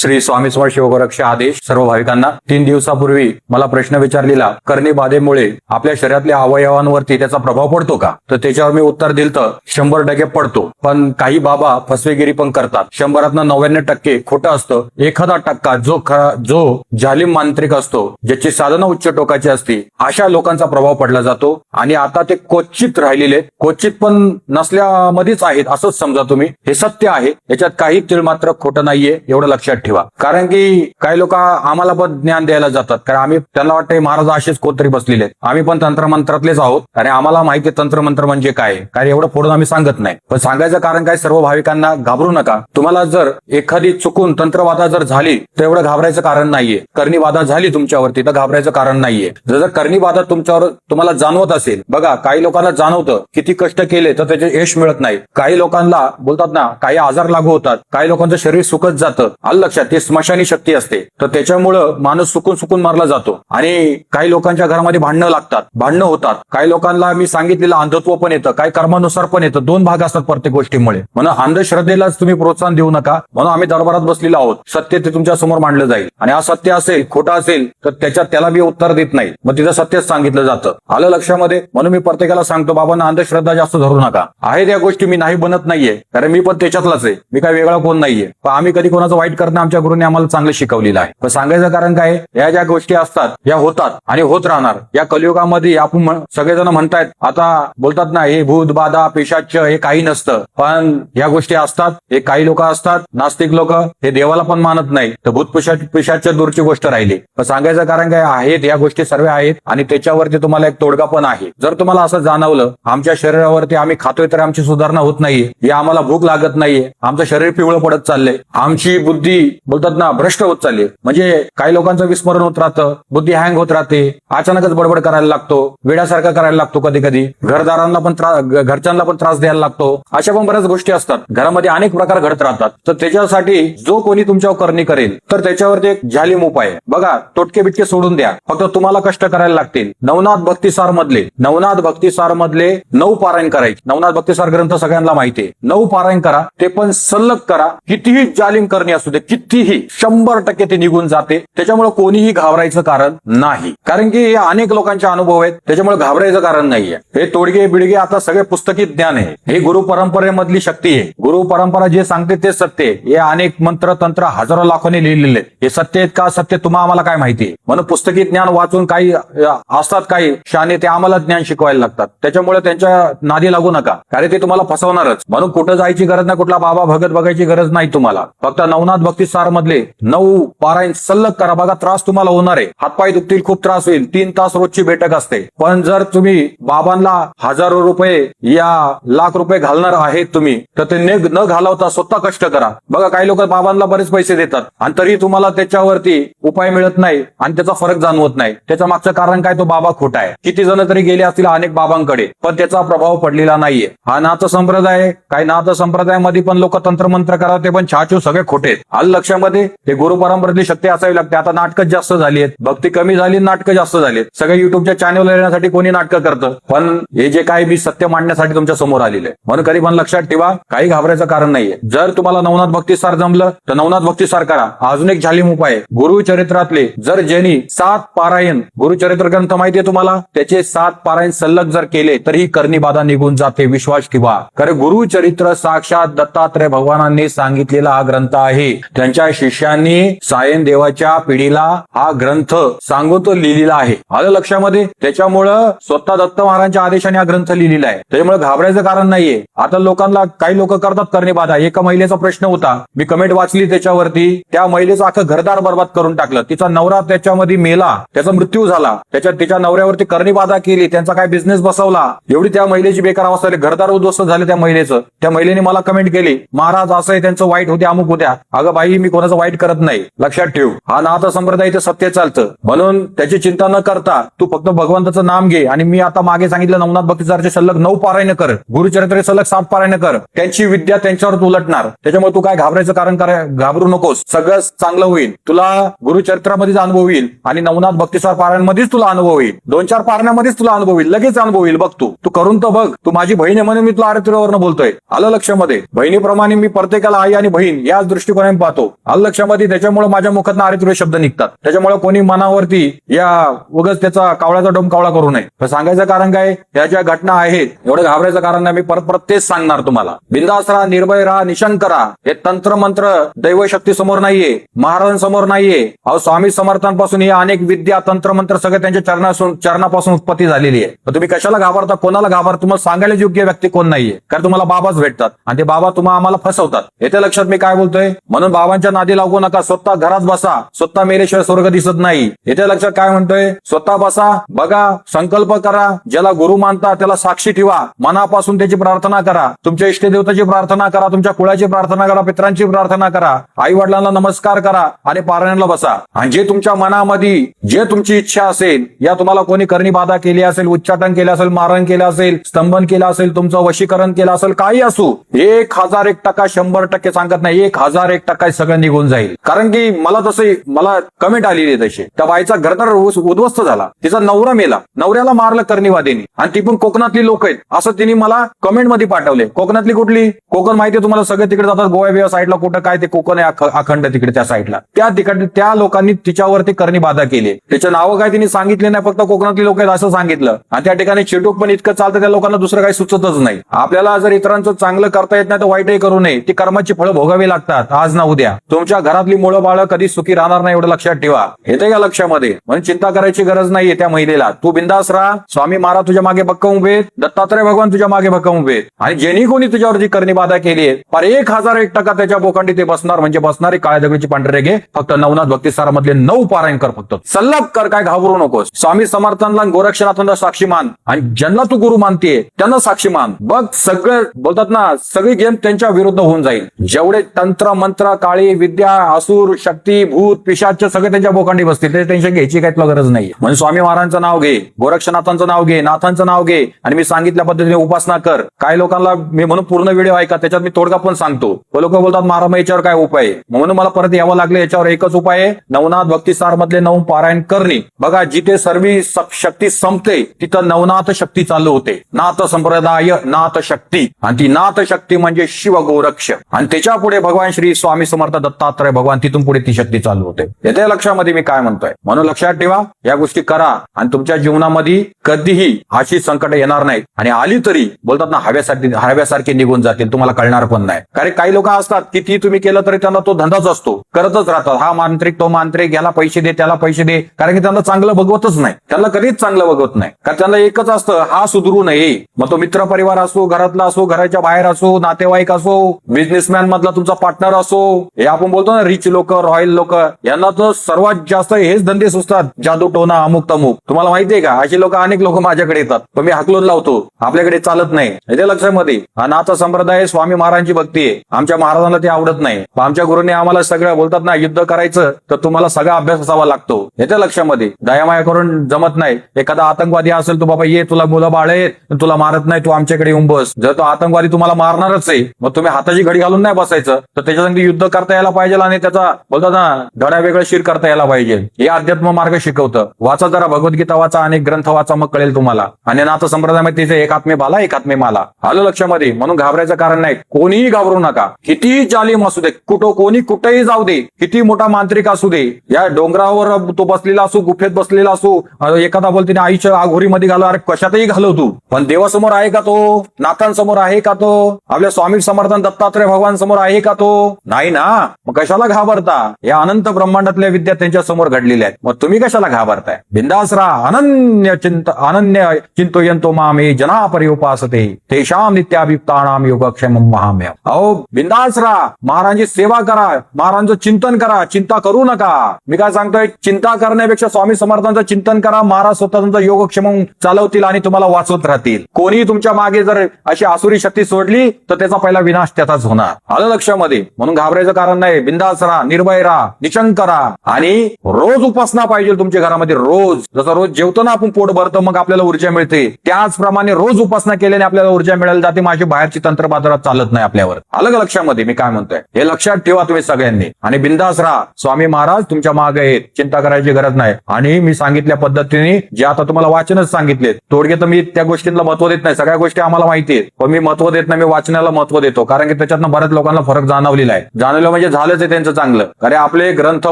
श्री स्वामी स्वर शिवगोरक्ष आदेश सर्व भाविकांना तीन दिवसापूर्वी मला प्रश्न विचारलेला कर्णी बाधेमुळे आपल्या शरीरातल्या अवयवांवरती त्याचा प्रभाव पडतो का? तर त्याच्यावर मी उत्तर दिलं तर शंभर टक्के पडतो. पण काही बाबा फसवेगिरी पण करतात. शंभरातनं नव्याण्णव टक्के खोटं असतं. एखादा टक्का जो ख- जो जालिम मांत्रिक असतो ज्याची साधनं उच्च टोकाची असती अशा लोकांचा प्रभाव पडला जातो. आणि आता ते क्वचित राहिलेले क्वचित पण नसल्यामध्येच आहेत असंच समजा तुम्ही. हे सत्य आहे. याच्यात काही तीळ मात्र खोटं नाहीये एवढं लक्षात ठेवा. कारण की काही लोक आम्हाला पण ज्ञान द्यायला जातात. कारण आम्ही त्यांना वाटतं महाराज असेच कोणतरी बसलेले आहेत. आम्ही पण तंत्रमंत्रातलेच आहोत. आणि आम्हाला माहिती तंत्रमंत्र म्हणजे काय कारण एवढं फोडून आम्ही सांगत नाही. पण सांगायचं कारण काय सर्व भाविकांना घाबरू नका. तुम्हाला जर एखादी चुकून तंत्रवादा जर झाली तर एवढं घाबरायचं कारण नाहीये. कर्णीवादा झाली तुमच्यावरती तर घाबरायचं कारण नाहीये. जर कर्णीवादा तुमच्यावर तुम्हाला जाणवत असेल बघा काही लोकांना जाणवतं किती कष्ट केले तर त्याचे यश मिळत नाही. काही लोकांना बोलतात ना काही आजार लागू होतात. काही लोकांचं शरीर सुकत जातं. आलं लक्षात? ते स्मशानी शक्ती असते. तर त्याच्यामुळं माणूस सुकून सुकून मारला जातो. आणि काही लोकांच्या घरामध्ये भांडणं लागतात. भांडणं होतात. काही लोकांना मी सांगितलेलं अंधत्व पण येतं. काही कर्मानुसार पण येतं. दोन भाग असतात प्रत्येक गोष्टीमुळे. म्हणून अंधश्रद्धेलाच तुम्ही प्रोत्साहन देऊ नका. म्हणून आम्ही दरबारात बसलेलो आहोत. सत्य ते तुमच्यासमोर मांडलं जाईल. आणि हा सत्य असेल खोटं असेल तर त्याच्यात त्याला मी उत्तर देत नाही. मग तिथं सत्यच सांगितलं जातं. आलं लक्षामध्ये? म्हणून मी प्रत्येकाला सांगतो बाबांना अंधश्रद्धा जास्त धरू नका. आहे त्या गोष्टी मी नाही बनत नाहीये. कारण मी पण त्याच्यातलाच आहे. मी काय वेगळा कोण नाहीये. पण आम्ही कधी कोणाचं वाईट करणार आमच्या गुरुने आम्हाला चांगलं शिकवलेलं आहे. पण सांगायचं कारण काय? या ज्या गोष्टी असतात या होतात आणि होत राहणार. या कलियुगामध्ये आपण सगळेजण म्हणतायत आता बोलतात ना हे भूत बाधा पेशाच हे काही नसतं. पण या गोष्टी असतात हे काही लोक असतात नास्तिक लोक हे देवाला पण मानत नाही तर भूत पिशाच पिशाच्या दूरची गोष्ट राहिली. पण सांगायचं कारण काय आहेत या गोष्टी सर्व आहेत आणि त्याच्यावरती तुम्हाला एक तोडगा पण आहे. जर तुम्हाला असं जाणवलं आमच्या शरीरावरती आम्ही खातोय तर आमची सुधारणा होत नाहीये. या आम्हाला भूक लागत नाहीये. आमचं शरीर पिवळं पडत चाललंय. आमची बुद्धी बोलतात ना भ्रष्ट होत चालली म्हणजे काही लोकांचं विस्मरण होत राहतं बुद्धी हँग होत राहते अचानकच बडबड करायला लागतो वेड्यासारखा करायला लागतो कधी कधी घरदारांना पण त्रास घरच्यांना पण त्रास द्यायला लागतो अशा पण बऱ्याच गोष्टी असतात. घरामध्ये अनेक प्रकार घडत राहतात. तर त्याच्यासाठी जो कोणी तुमच्यावर करणी करेल तर त्याच्यावरती एक जालिम उपाय आहे. बघा तोटके बिटके सोडून द्या. फक्त तुम्हाला कष्ट करायला लागतील. नवनाथ भक्तिसार मधले नवनाथ भक्तिसार मधले नऊ पारायण करायचे. नवनाथ भक्तिसार ग्रंथ सगळ्यांना माहिती आहे. नऊ पारायण करा ते पण सल्लग करा. कितीही जालिम करणी असू दे कितीही शंभर टक्के ते निघून जाते. त्याच्यामुळे कोणीही घाबरायचं कारण नाही. कारण की हे अनेक लोकांचे अनुभव आहेत. त्याच्यामुळे घाबरायचं कारण नाहीये. हे तोडगे बिडगे आता सगळे पुस्तकी ज्ञान आहे. हे गुरु परंपरेमधली शक्ती आहे. गुरु परंपरा जे सांगते ते सत्य हे अनेक मंत्र तंत्र हजारो लाखोने लिहिलेले आहेत. हे सत्य आहेत का सत्य तुम्हाला आम्हाला काय माहिती आहे? म्हणून पुस्तकी ज्ञान वाचून काही असतात काही शाने ते आम्हाला ज्ञान शिकवायला लागतात. त्याच्यामुळे त्यांच्या नादी लागू नका. कारण ते तुम्हाला फसवणारच. म्हणून कुठं जायची गरज नाही कुठला बाबा भगत बघायची गरज नाही तुम्हाला. फक्त नवनाथ भक्ती सार मधले नऊ पारायण सल्लग करा बघा त्रास तुम्हाला होणार आहे. हातपाय दुखतील खूप त्रास होईल. तीन तास रोजची बैठक असते. पण जर तुम्ही बाबांना हजारो रुपये या लाख रुपये घालणार आहेत तुम्ही तर ते न घालवता स्वतः कष्ट करा. बघा काही लोक बाबांना बरेच पैसे देतात आणि तरी तुम्हाला त्याच्यावरती उपाय मिळत नाही आणि त्याचा फरक जाणवत नाही. त्याच्या मागचं कारण काय? तो बाबा खोटा आहे. किती जण तरी गेले असतील अनेक बाबांकडे पण त्याचा प्रभाव पडलेला नाहीये. हा नाथ संप्रदाय काही नाथ संप्रदायामध्ये पण लोक तंत्रमंत्र करावं ते पण छाछू सगळे खोटे आहेत. लक्षामध्ये? गुरु परंपरेतली शक्ती असावी लागते. आता नाटकं जास्त झाली आहेत भक्ती कमी झाली नाटकं जास्त झाली आहेत सगळ्या युट्यूबच्या चॅनल येण्यासाठी कोणी नाटकं करतं? पण हे जे काही मी सत्य मांडण्यासाठी तुमच्यासमोर आलेले म्हणून कधी पण लक्षात ठेवा काही घाबरायचं कारण नाहीये. जर तुम्हाला नवनाथ भक्तीसार जमलं तर नवनाथ भक्तीसार करा. अजून एक झालीम उपाय गुरुचरित्रातले गुरु चरित्रातले जर ज्यांनी सात पारायण गुरुचरित्र ग्रंथ माहितीये तुम्हाला? त्याचे सात पारायण सल्लग जर केले तर ही करणी बाधा निघून जाते. विश्वास ठेवा. कारण गुरुचरित्र साक्षात दत्तात्रय भगवानांनी सांगितलेला हा ग्रंथ आहे. त्यांच्या शिष्यांनी सायन देवाच्या पिढीला हा ग्रंथ सांगून तो लिहिलेला आहे. आलं लक्षामध्ये? त्याच्यामुळं स्वतः दत्त महाराजांच्या आदेशाने हा ग्रंथ लिहिलेला आहे. त्याच्यामुळे घाबरायचं कारण नाहीये. आता लोकांना काही लोक करतात करणे बाधा. एका महिलेचा प्रश्न होता. मी कमेंट वाचली त्याच्यावरती. त्या महिलेचं अख्खं घरदार बर्बाद करून टाकलं. तिचा नवरा त्याच्यामध्ये मेला. त्याचा मृत्यू झाला. त्याच्या तिच्या नवऱ्यावरती करणी बाधा केली. त्यांचा काय बिझनेस बसवला? एवढी त्या महिलेची बेकार अवस्था झाली. घरदार उद्ध्वस्त झाले त्या महिलेचं. त्या महिलेने मला कमेंट केली महाराज असं त्यांचं वाईट होते अमुक होत्या अगं बाई मी कोणाचं वाईट करत नाही. लक्षात ठेव. हा नाथ संप्रदाय इथे सत्य चालतं. म्हणून त्याची चिंता न करता तू फक्त भगवंताचं नाम घे आणि मी आता मागे सांगितलं नवनाथ भक्तीचारचे सलग नऊ पारायण कर. गुरुचरित्र सलग सात पारायण कर. त्यांची विद्या त्यांच्यावर उलटणार. त्याच्यामुळे तू काय घाबरायचं कारण काय घाबरू नकोस. सगळं चांगलं होईल. तुला गुरुचरित्रामध्येच अनुभव येईल आणि नवनाथ भक्तीसार पारायणमध्येच तुला अनुभव येईल दोन चार पारण्यामध्येच तुला अनुभव येईल लगेच अनुभव येईल बघ तू. तू करून तर बघ. तू माझी बहीण आहे म्हणून मी तुला आरतीवरनं बोलतोय. आलं लक्षामध्ये? बहिणीप्रमाणे मी प्रत्येकाला आई आणि बहीण याच दृष्टिकोनाने पाहतो. आलं त्याच्यामुळे माझ्या मुखात आरे शब्द निघतात. त्याच्यामुळे कोणी मनावरती या उगाच त्याचा कावळ्याचा डोम कावळा करू नये. तर सांगायचं कारण काय? या ज्या घटना आहेत एवढं घाबरायचं कारण नाही. मी परत परत तेच सांगणार तुम्हाला. बिंदास राहा निर्भय राहा निशंक राहा. हे तंत्र मंत्र दैवशक्ती समोर नाहीये महाराजांसमोर नाहीये. अहो स्वामी समर्थांपासून ही अनेक विद्या तंत्र मंत्र सगळे त्यांच्या चरणापासून चरणापासून उत्पत्ती झालेली आहे. तुम्ही कशाला घाबरता? कोणाला घाबरता तुम्हाला सांगायला योग्य व्यक्ती कोण नाहीये? कारण तुम्हाला बाबाच भेटतात. आणि ते बाबा तुम्हाला आम्हाला फसवतात. येते लक्षात मी काय बोलतोय? म्हणून बाबा बाबांच्या नादी लागू नका. स्वतः घरात बसा. स्वतः मेलेशिवाय स्वर्ग दिसत नाही. येते लक्षात काय म्हणतोय? स्वतः बसा बघा संकल्प करा. ज्याला गुरु मानता त्याला साक्षी ठेवा. मनापासून त्याची प्रार्थना करा. तुमच्या इष्टदेवताची प्रार्थना करा. तुमच्या कुळाची प्रार्थना करा. पित्रांची प्रार्थना करा. आई वडिलांना नमस्कार करा आणि पारायणाला बसा. आणि जे तुमच्या मनामध्ये जे तुमची इच्छा असेल या तुम्हाला कोणी करणी बाधा केली असेल उच्चाटन केलं असेल मारण केलं असेल स्तंभन केलं असेल तुमचं वशीकरण केलं असेल काही असू एक हजार एक टक्का शंभर टक्के सांगत नाही. एक हजार एक टक्का सगळं निघून जाईल. कारण की मला तसे मला कमेंट आलेली तसे तशी. त्या बाईचा घरदार उद्ध्वस्त झाला. तिचा नवरा मेला. नवऱ्याला मारलं करणीवादीने. आणि ती पण कोकणातली लोक आहेत. असं तिने मला कमेंटमध्ये पाठवले कोकणातली कुठली? कोकण माहिती आहे तुम्हाला? सगळे तिकडे जातात. गोवा बिवा साईडला कुठं काय ते कोकण आहे अखंड तिकडे त्या साईडला त्या तिकडे त्या लोकांनी तिच्यावरती करणी बाधा केली. त्याचं नावं काय तिने सांगितले नाही. फक्त कोकणातली लोक आहेत असं सांगितलं. आणि त्या ठिकाणी चिटूक पण इतकं चालतं त्या लोकांना दुसरं काही सुचतच नाही. आपल्याला जर इतरांचं चांगलं करता येत नाही तर वाईटही करू नये. ती कर्माची फळं भोगावी लागतात. आज ना उद्या. तुमच्या घरातली मुलं बाळ कधी सुखी राहणार नाही एवढं लक्षात ठेवा. येते का लक्षामध्ये. म्हणून चिंता करायची गरज नाहीये त्या महिलेला. तू बिंदास राहा. स्वामी महाराज तुझ्या मागे भक्कम उभे दत्तात्रय भगवान तुझ्या मागे भक्कम उभे आणि ज्यांनी कोणी तुझ्यावरती करणी बाधा केली आहे पर एक हजार एक टक्का त्याच्या बोखंडी ते बसणार म्हणजे बसणारे काळ्या दगडीची पांढरे घे फक्त नवनाथ भक्ती नऊ पारायण कर फक्त. सल्लाप कर काय घाबरू नकोस. स्वामी समर्थांना गोरक्षनाथांना साक्षी मान. आणि ज्यांना तू गुरु मानते त्यांना साक्षी मान. बघ सगळं बोलतात ना सगळी गेम त्यांच्या विरुद्ध होऊन जाईल. जेवढे तंत्र मंत्र काळे विद्या असूर शक्ती भूत पिशाच सगळे त्यांच्या बोकांडी बसतील. ते टेन्शन घ्यायची काही तुला गरज नाही म्हणजे स्वामी महाराजांचं नाव घे गोरक्षनाथांचं नाव घे नाथांचं नाव घे. आणि मी सांगितल्या पद्धतीने उपासना कर. काही लोकांना मी म्हणून पूर्ण व्हिडिओ ऐका त्याच्यात मी तोडगा पण सांगतो. लोक बोलतात महाराज याच्यावर काय उपाय म्हणून मला परत यावं लागलं याच्यावर एकच उपाय आहे. नवनाथ भक्तिसार मधले नऊ पारायण करणे. बघा जिथे सर्व शक्ती संपते तिथं नवनाथ शक्ती चालू होते. नाथ संप्रदाय नाथ शक्ती. आणि ती नाथ शक्ती म्हणजे शिव गोरक्ष आणि त्याच्या पुढे भगवान श्री स्वामी समर्थ दत्तात्रय भगवान तिथून पुढे ती शक्ती चालू होते. येते लक्षामध्ये मी काय म्हणतोय? म्हणून लक्षात ठेवा या गोष्टी करा आणि तुमच्या जीवनामध्ये कधीही अशी संकट येणार नाहीत. आणि आली तरी बोलतात ना हव्यासाठी हव्यासारखी निघून जातील तुम्हाला कळणार पण नाही. कारण काही लोक असतात की ती तुम्ही केलं तरी त्यांना तो धंदाच असतो. करतच राहतात. हा मांत्रिक तो मांत्रिक याला पैसे दे त्याला पैसे दे. कारण की त्यांना चांगलं बघवतच नाही. त्यांना कधीच चांगलं बघवत नाही. कारण त्यांना एकच असतं हा सुधरू नये. मग तो मित्र परिवार असो घरातला असो घराच्या बाहेर असो नातेवाईक असो बिझनेसमॅन मधला तुमचा पार्टनर असो हे आपण बोलतो ना रिच लोक रॉयल लोक यांना तर सर्वात जास्त हेच धंदे सुचतात जादू टोना अमुक तमुक. तुम्हाला माहितीये का? अशी लोक अनेक लोक माझ्याकडे येतात. पण मी हाकलून लावतो. आपल्याकडे चालत नाही. येते लक्षामध्ये. हा नाथा संप्रदाय स्वामी महाराजांची भक्ती आहे. आमच्या महाराजांना ते आवडत नाही. आमच्या गुरुने आम्हाला सगळं बोलतात ना युद्ध करायचं तर तुम्हाला सगळा अभ्यास असावा लागतो. येते लक्षामध्ये. दयामाया करून जमत नाही. एखादा आतंकवादी असेल तो बाबा ये तुला मुलं बाळ आहेत. तुला मारत नाही तू आमच्याकडे येऊन बस. जर तो आतंकवादी तुम्हाला मारणारच आहे मग तुम्ही हाताची घडी घालून नाही बसायचं तर त्याच्यासाठी युद्ध करता यायला पाहिजे आणि त्याचा बोलतात ना धडा वेगळं शिर करता यायला पाहिजे. हे अध्यात्म मार्ग शिकवतं. वाचा जरा भगवद्गीता वाचा आणि ग्रंथ वाचा मग कळेल तुम्हाला. आणि नाथ संप्रदायामध्ये तिथे एक आत्मे बाला एक आत्मे माला. आलं लक्षामध्ये? म्हणून घाबरायचं कारण नाही. कोणीही घाबरू नका. किती जालीम असू दे कुठं कोणी कुठेही जाऊ दे किती मोठा मांत्रिक असू दे. या डोंगरावर तो बसलेला असू गुफेत बसलेला असू एखादा बोलते आईच्या आघोरीमध्ये घालव अरे कशातही घालव तू. पण देवासमोर आहे का तो? नाथांसमोर आहे का तो? आपल्या स्वामी समर्थन दत्तात्रय भगवान समोर आहे का तो? नाही ना. मग कशाला घाबरता? या अनंत ब्रह्मांडातल्या विद्या त्यांच्यासमोर घडलेल्या आहेत. मग तुम्ही कशाला घाबरताय? बिंदास राहा. अनन्य चिंत अनन्य चिंतयंतो मामे जना परिउपासते तेषाम नित्याभिप्तानाम योगक्षेम महाम्य अहो बिंदास राहा. महाराजांची सेवा करा. महाराजांचं चिंतन करा. चिंता करू नका. मी काय सांगतोय? चिंता करण्यापेक्षा स्वामी समर्थांचं चिंतन करा. महाराज स्वतः तुमचं योगक्षेम चालवतील आणि तुम्हाला वाचवत राहतील. कोणी तुमच्या मागे जर अशी आसुरी शक्ती सोडली तर त्याचा पहिला विनाश त्याचाच होणार. आलं लक्षामध्ये? म्हणून घाबरायचं कारण नाही बिंदास राहा निर्भय राहा निशंक राहा आणि रोज उपासना पाहिजे तुमच्या घरामध्ये रोज. जसं रोज जेवतो ना आपण पोट भरतो मग आपल्याला ऊर्जा मिळते. त्याचप्रमाणे रोज उपासना केल्याने आपल्याला ऊर्जा मिळायला जाते माझी बाहेरची तंत्र बाजारात चालत नाही आपल्यावर. अलग लक्षामध्ये मी काय म्हणतोय? हे लक्षात ठेवा तुम्ही सगळ्यांनी. आणि बिंदास राहा स्वामी महाराज तुमच्या मागे आहेत. चिंता करायची गरज नाही. आणि मी सांगितल्या पद्धतीने जे आता तुम्हाला वाचनच सांगितले थोडके तर मी त्या गोष्टींना महत्त्व देत नाही. सगळ्या गोष्टी आम्हाला माहिती आहेत. पण मी महत्त्व देत नाही मी वाचनाला महत्त्व देतो. कारण की त्याच्यातनं बऱ्याच लोकांना फरक जाणवलेला आहे. म्हणजे झालंच आहे त्यांचं चांगलं. अरे आपले ग्रंथ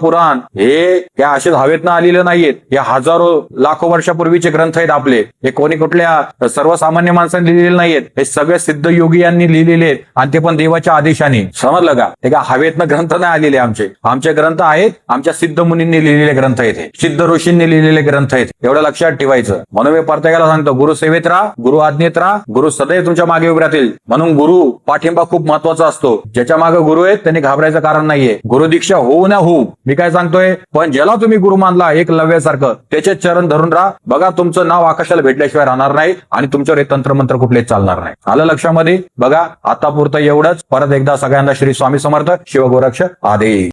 पुराण हे या असेच हवेतनं आलेले नाहीयेत. हे हजारो लाखो वर्षापूर्वीचे ग्रंथ आहेत आपले. हे कोणी कुठल्या सर्वसामान्य माणसांनी लिहिलेले नाहीयेत. हे सगळे सिद्ध योगी यांनी लिहिलेले आहेत. आणि ते पण देवाच्या आदेशाने. समजलं का? ते का हवेतनं ग्रंथ नाही आलेले आमचे? आमचे ग्रंथ आहेत. आमच्या सिद्ध मुनींनी लिहिलेले ग्रंथ आहेत सिद्ध ऋषींनी लिहिलेले ग्रंथ आहेत एवढं लक्षात ठेवायचं. म्हणून मी प्रत्येकाला सांगतो गुरु सेवेत राहा गुरु आज्ञेत राहा गुरु सदैव तुमच्या मागे उभे राहतील. म्हणून गुरु पाठिंबा खूप महत्त्वाचा असतो. ज्याच्या मागे गुरु आहेत त्यांनी घाबरायचं कारण नाहीये. गुरु दीक्षा होऊ ना होऊ. मी काय सांगतोय? पण ज्याला तुम्ही गुरु मानला एक लव्यासारखं त्याचे चरण धरून राहा. बघा तुमचं नाव आकाशाला भेटल्याशिवाय राहणार नाही आणि तुमच्यावर हे तंत्रमंत्र कुठलेच चालणार नाही. आलं लक्षामध्ये? बघा आता पुरतं एवढंच. परत एकदा सगळ्यांना श्री स्वामी समर्थ शिवगोरक्ष आदे.